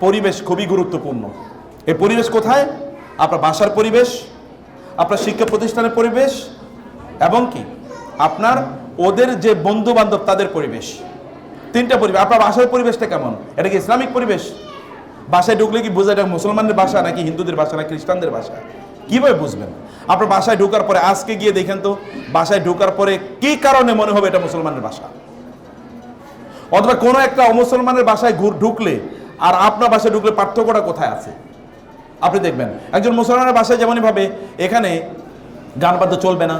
পরিবেশ খুবই গুরুত্বপূর্ণ। এই পরিবেশ কোথায়? আপনার বাসার পরিবেশ, আপনার শিক্ষা প্রতিষ্ঠানের পরিবেশ, এবং কি? আপনার ওদের যে বন্ধু বান্ধব তাদের পরিবেশ। তিনটা পরিবেশ, আপনার বাসার পরিবেশটা কেমন? এটা কি ইসলামিক পরিবেশ? বাসায় ঢুকলে কি বোঝা এটা মুসলমানদের বাসা নাকি হিন্দুদের বাসা না খ্রিস্টানদের বাসা? কীভাবে বুঝবেন? আপনার বাসায় ঢোকার পরে আজকে গিয়ে দেখেন তো, বাসায় ঢোকার পরে কি কারণে মনে হবে এটা মুসলমানের বাসা? অথবা কোনো একটা অমুসলমানের বাসায় ঢুকলে আর আপনার বাসায় ঢুকলে পার্থক্যটা কোথায় আছে? আপনি দেখবেন, একজন মুসলমানের বাসায় যেমনই ভাবে এখানে গান বাদ্য চলবে না,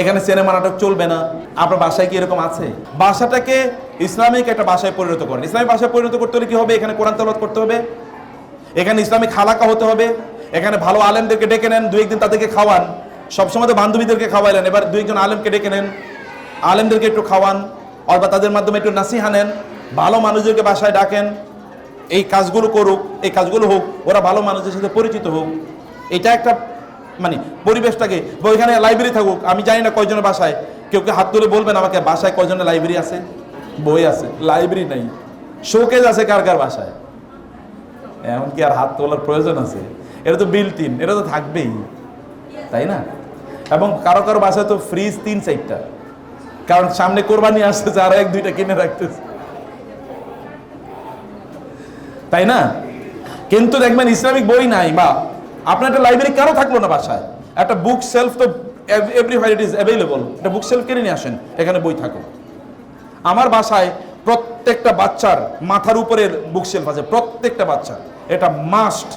এখানে সিনেমা নাটক চলবে না, আপনার বাসায় কি এরকম আছে? বাসাটাকে ইসলামিক একটা বাসায় পরিণত করেন। ইসলামিক বাসায় পরিণত করতে হলে কি হবে? এখানে কোরআন তেলাওয়াত করতে হবে। এখানে ইসলামিক হালাকা হতে হবে। এখানে ভালো আলেমদেরকে ডেকে নেন দু একদিন তাদেরকে খাওয়ান। সবসময় তো বান্ধবীদেরকে খাওয়াইলেন। এবার দু একজন আলেমকে ডেকে নেন, আলেমদেরকে একটু খাওয়ান, অথবা তাদের মাধ্যমে একটু নাসিহা নেন, ভালো মানুষদেরকে বাসায় ডাকেন। এই কাজগুলো করুক, এই কাজগুলো হোক, ওরা ভালো মানুষের সাথে পরিচিত হোক। এটা একটা মানে পরিবেশটাকে ওইখানে লাইব্রেরি থাকুক, আমি জানি না কয়জনের বাসায়। কেউ কেউ হাত তুলে বলবেন আমাকে, বাসায় কয়জনের লাইব্রেরি আছে? বই আছে লাইব্রেরি নাই। শোকেজ আছে কার কার বাসায়? এমন কি আর হাত তোলার প্রয়োজন আছে? এটা তো বিল ইন এটা তো থাকবেই, তাই না? এবং কারও কারও বাসায় তো ফ্রিজ তিন চারটা। কারণ সামনে কোরবানি আসতেছে, আর এক, দুইটা কিনে রাখতেছে। তাই না? কিন্তু দেখবেন ইসলামিক বই নাই, বা আপনার একটা লাইব্রেরি কেন থাকল না বাসায়। একটা বুক সেলফ তো everywhere it is available একটা বুক সেলফ কিনে নিয়ে আসেন, এখানে বই থাকুক। আমার বাসায় প্রত্যেকটা বাচ্চার মাথার উপরের বুক সেলফ আছে, প্রত্যেকটা বাচ্চা এটা মাস্ট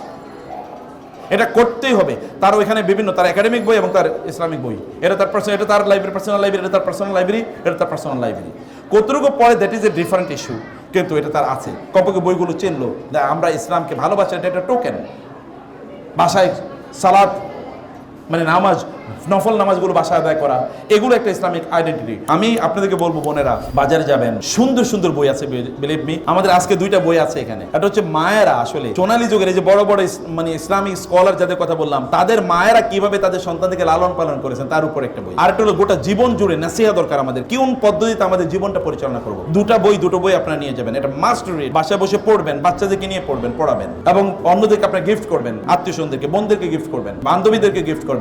এটা করতেই হবে। তার ওইখানে বিভিন্ন, তার একাডেমিক বই এবং তার ইসলামিক বই। এটা তার পার্সোনাল এটা তার লাইব্রেরি পার্সোনাল লাইব্রেরি এটা তার পার্সোনাল লাইব্রেরি এটা তার পার্সোনাল লাইব্রেরি কতটুকু পড়ে that is a different issue কিন্তু এটা তার আছে। কপকে বইগুলো চিনলো আমরা ইসলামকে ভালোবাসি, এটা একটা টোকেন বাসায় সালাদ মানে নামাজ, নফল নামাজগুলো বাসা আদায় করা, এগুলো একটা ইসলামিক আইডেন্টিটি আমি আপনাদেরকে বলব, বোনেরা, বাজারে যাবেন, সুন্দর সুন্দর বই আছে বিলিভ মি আমাদের আজকে দুইটা বই আছে এখানে। একটা হচ্ছে মায়েরা আসলে, সোনালী যুগের যে বড় বড় মানে ইসলামিক স্কলার যাদের কথা বললাম, তাদের মায়েরা কীভাবে তাদের সন্তানদেরকে লালন পালন করেছেন, তার উপর একটা বই। আর একটা হলো গোটা জীবন জুড়ে নাসিহা দরকার আমাদের কোন পদ্ধতিতে আমাদের জীবনটা পরিচালনা করব? দুটা বই, দুটো বই আপনারা নিয়ে যাবেন, এটা মাস্ট রিড বাসায় বসে পড়বেন, বাচ্চাদেরকে নিয়ে পড়বেন, পড়াবেন, এবং অন্যদেরকে আপনারা গিফট করবেন আত্মীয় স্বজনদেরকে বোনদেরকে গিফট করবেন, বান্ধবীদেরকে গিফট করবেন।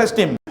এস্টিম